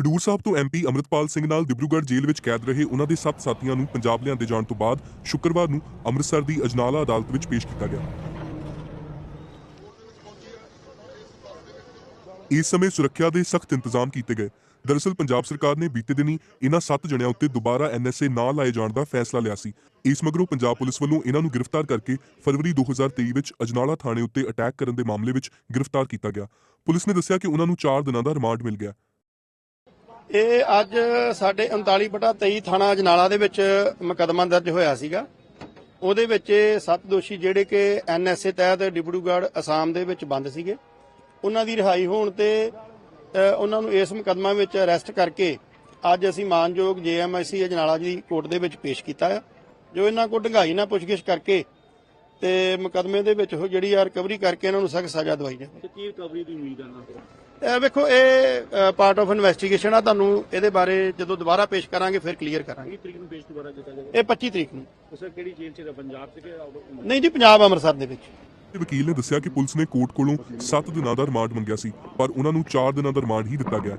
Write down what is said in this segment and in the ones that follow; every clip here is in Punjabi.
ਖਡੂਰ ਸਾਹਿਬ ਤੋਂ ਐਮਪੀ ਅਮਰਿਤਪਾਲ ਸਿੰਘ ਨਾਲ ਦਿਬਰੂਗੜ੍ਹ ਜੇਲ੍ਹ ਵਿੱਚ ਕੈਦ ਰਹੇ ਉਹਨਾਂ ਦੇ ਸੱਤ ਸਾਥੀਆਂ ਨੂੰ ਪੰਜਾਬ ਲਿਆਂਦੇ ਜਾਣ ਤੋਂ ਬਾਅਦ ਸ਼ੁੱਕਰਵਾਰ ਨੂੰ ਅੰਮ੍ਰਿਤਸਰ ਦੀ ਅਜਨਾਲਾ ਅਦਾਲਤ ਵਿੱਚ ਪੇਸ਼ ਕੀਤਾ ਗਿਆ। ਇਸ ਸਮੇਂ ਸੁਰੱਖਿਆ ਦੇ ਸਖਤ ਇੰਤਜ਼ਾਮ ਕੀਤੇ ਗਏ। ਦਰਅਸਲ ਪੰਜਾਬ ਸਰਕਾਰ ਨੇ ਬੀਤੇ ਦਿਨੀ ਇਹਨਾਂ 7 ਜਣਿਆਂ ਉੱਤੇ ਦੁਬਾਰਾ ਐਨਐਸਏ ਨਾ ਲਾਏ ਜਾਣ ਦਾ ਫੈਸਲਾ ਲਿਆ ਸੀ। ਇਸ ਮਗਰੋਂ ਪੰਜਾਬ ਪੁਲਿਸ ਵੱਲੋਂ ਇਹਨਾਂ ਨੂੰ ਗ੍ਰਿਫਤਾਰ ਕਰਕੇ ਫਰਵਰੀ 2023 ਵਿੱਚ ਅਜਨਾਲਾ ਥਾਣੇ ਉੱਤੇ ਅਟੈਕ ਕਰਨ ਦੇ ਮਾਮਲੇ ਵਿੱਚ ਗ੍ਰਿਫਤਾਰ ਕੀਤਾ ਗਿਆ। ਪੁਲਿਸ ਨੇ ਦੱਸਿਆ ਕਿ ਉਹਨਾਂ ਨੂੰ 4 ਦਿਨਾਂ ਦਾ ਰਿਮਾਂਡ ਮਿਲ ਗਿਆ। ਇਹ ਅੱਜ ਸਾਡੇ 39 ਬਟਾ 23 ਥਾਣਾ ਅਜਨਾਲਾ ਦੇ ਵਿੱਚ ਮੁਕੱਦਮਾ ਦਰਜ ਹੋਇਆ ਸੀਗਾ। ਉਹਦੇ ਵਿੱਚ ਇਹ ਸੱਤ ਦੋਸ਼ੀ ਜਿਹੜੇ ਕਿ ਐਨਐਸਏ ਤਹਿਤ ਡਿਬੜੂਗੜ ਅਸਾਮ ਦੇ ਵਿੱਚ ਬੰਦ ਸੀਗੇ। ਉਹਨਾਂ ਦੀ ਰਿਹਾਈ ਹੋਣ ਤੇ ਅ, ਉਹਨਾਂ ਨੂੰ ਇਸ ਮੁਕੱਦਮਾ ਵਿੱਚ ਅਰੈਸਟ ਕਰਕੇ ਅੱਜ ਅਸੀਂ ਮਾਨਯੋਗ ਜੇਐਮਆਈਸੀ ਅਜਨਾਲਾ ਜੀ ਕੋਰਟ ਦੇ ਵਿੱਚ ਪੇਸ਼ ਕੀਤਾ ਹੈ ਜੋ ਇਹਨਾਂ ਕੋਲ ਢੰਗਾਈ ਨਾਲ ਪੁੱਛਗਿੱਛ ਕਰਕੇ ਤੇ ਮੁਕੱਦਮੇ ਦੇ ਵਿੱਚ ਉਹ ਜਿਹੜੀ ਆ ਰਿਕਵਰੀ ਕਰਕੇ ਇਹਨਾਂ ਨੂੰ ਸਖਤ ਸਜ਼ਾ ਦਵਾਈ ਜਾਵੇ। ਕੀ ਰਿਕਵਰੀ ਦੀ ਉਮੀਦ ਹੈ ਨਾ ਵੇਖੋ ਇਹ ਪਾਰਟ ਆਫ ਇਨਵੈਸਟੀਗੇਸ਼ਨ ਆ। ਤੁਹਾਨੂੰ ਇਹਦੇ ਬਾਰੇ ਜਦੋਂ ਦੁਬਾਰਾ ਪੇਸ਼ ਕਰਾਂਗੇ ਫਿਰ ਕਲੀਅਰ ਕਰਾਂਗੇ। ਤਰੀਕ ਨੂੰ ਪੇਸ਼ ਦੁਬਾਰਾ ਕੀਤਾ ਜਾਏਗਾ? ਇਹ 25 ਤਰੀਕ ਨੂੰ। ਸਰ ਕਿਹੜੀ ਜੇਲ੍ਹ ਚ ਹੈ? ਪੰਜਾਬ ਚ ਕਿ out of- ਨਹੀਂ ਜੀ ਪੰਜਾਬ ਅੰਮ੍ਰਿਤਸਰ ਦੇ ਵਿੱਚ। ਤੇ ਵਕੀਲ ਨੇ ਦੱਸਿਆ ਕਿ ਪੁਲਿਸ ਨੇ ਕੋਰਟ ਕੋਲੋਂ 7 ਦਿਨਾਂ ਦਾ ਰਿਮਾਂਡ ਮੰਗਿਆ ਸੀ ਪਰ ਉਹਨਾਂ ਨੂੰ 4 ਦਿਨਾਂ ਦਾ ਰਿਮਾਂਡ ਹੀ ਦਿੱਤਾ ਗਿਆ।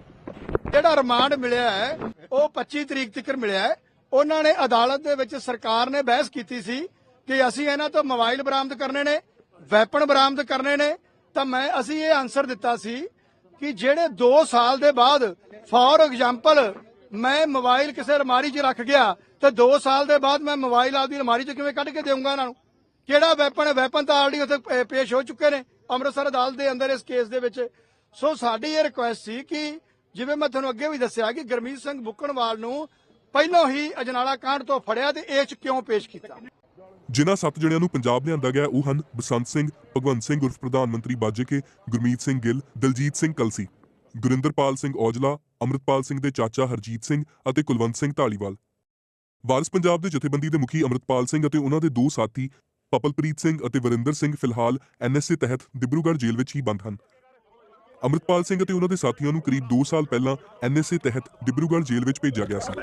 ਜਿਹੜਾ ਰਿਮਾਂਡ ਮਿਲਿਆ ਹੈ ਉਹ 25 ਤਰੀਕ ਤੱਕ ਮਿਲਿਆ ਹੈ। ਉਹਨਾਂ ਨੇ ਅਦਾਲਤ ਦੇ ਵਿੱਚ ਸਰਕਾਰ ਨੇ ਬਹਿਸ ਕੀਤੀ ਸੀ ਕਿ ਅਸੀਂ ਇਹਨਾਂ ਤੋਂ ਮੋਬਾਈਲ ਬਰਾਮਦ ਕਰਨੇ ਨੇ ਵੈਪਨ ਬਰਾਮਦ ਕਰਨੇ ਨੇ। ਤਾਂ ਮੈਂ ਅਸੀਂ ਇਹ ਆਨਸਰ ਦਿੱਤਾ ਸੀ ਕਿ ਜਿਹੜੇ 2 ਸਾਲ ਦੇ ਬਾਅਦ, ਫੋਰ ਐਗਜ਼ਾਮਪਲ, ਮੈਂ ਮੋਬਾਈਲ ਕਿਸੇ ਅਲਮਾਰੀ 'ਚ ਰੱਖ ਗਿਆ, ਤੇ 2 ਸਾਲ ਦੇ ਬਾਅਦ ਮੈਂ ਮੋਬਾਈਲ ਆਪਦੀ ਅਲਮਾਰੀ 'ਚ ਕਿਵੇਂ ਕੱਢ ਕੇ ਦੇਵਾਂਗਾ ਇਹਨਾਂ ਨੂੰ? ਕਿਹੜਾ ਵੈਪਨ ਹੈ? ਵੈਪਨ ਤਾਂ ਆਲਰੇਡੀ ਉੱਥੇ ਪੇਸ਼ ਹੋ ਚੁੱਕੇ ਨੇ, ਅੰਮ੍ਰਿਤਸਰ ਅਦਾਲਤ ਦੇ ਅੰਦਰ ਇਸ ਕੇਸ ਦੇ ਵਿੱਚ। ਸੋ ਸਾਡੀ ਇਹ ਰਿਕੁਐਸਟ ਸੀ ਕਿ ਜਿਵੇਂ ਮੈਂ ਤੁਹਾਨੂੰ ਅੱਗੇ ਵੀ ਦੱਸਿਆ ਕਿ ਗਰਮੀਤ ਸਿੰਘ ਬੁੱਕਣਵਾਲ ਨੂੰ ਪਹਿਲਾਂ ਹੀ ਅਜਨਾਲਾ ਕਾਂਡ ਤੋਂ ਫੜਿਆ ਤੇ ਇਹ ਚ ਕਿਉਂ ਪੇਸ਼ ਕੀਤਾ? ਜਿਨ੍ਹਾਂ ਸੱਤ ਜਣਿਆਂ ਨੂੰ ਪੰਜਾਬ ਲਿਆਂਦਾ ਗਿਆ ਉਹ ਹਨ ਬਸੰਤ ਸਿੰਘ, ਭਗਵੰਤ ਸਿੰਘ ਉਰਫ ਪ੍ਰਧਾਨ ਮੰਤਰੀ ਬਾਜੇਕੇ ਗੁਰਮੀਤ ਸਿੰਘ ਗਿੱਲ, ਦਲਜੀਤ ਸਿੰਘ ਕਲਸੀ, ਗੁਰਿੰਦਰਪਾਲ ਸਿੰਘ ਔਜਲਾ, ਅੰਮ੍ਰਿਤਪਾਲ ਸਿੰਘ ਦੇ ਚਾਚਾ ਹਰਜੀਤ ਸਿੰਘ ਅਤੇ ਕੁਲਵੰਤ ਸਿੰਘ ਢਾਲੀਵਾਲ ਵਾਰਸ ਪੰਜਾਬ ਦੇ ਜਥੇਬੰਦੀ ਦੇ ਮੁਖੀ ਅੰਮ੍ਰਿਤਪਾਲ ਸਿੰਘ ਅਤੇ ਉਹਨਾਂ ਦੇ ਦੋ ਸਾਥੀ, ਪਪਲਪ੍ਰੀਤ ਸਿੰਘ ਅਤੇ ਵਰਿੰਦਰ ਸਿੰਘ ਫਿਲਹਾਲ ਐਨਐਸਏ ਤਹਿਤ ਦਿਬਰੂਗੜ੍ਹ ਜੇਲ੍ਹ ਵਿੱਚ ਹੀ ਬੰਦ ਹਨ। ਅੰਮ੍ਰਿਤਪਾਲ ਸਿੰਘ ਅਤੇ ਉਹਨਾਂ ਦੇ ਸਾਥੀਆਂ ਨੂੰ ਕਰੀਬ 2 ਸਾਲ ਪਹਿਲਾਂ ਐਨਐਸਏ ਤਹਿਤ ਦਿਬਰੂਗੜ੍ਹ ਜੇਲ੍ਹ ਵਿੱਚ ਭੇਜਿਆ ਗਿਆ ਸੀ।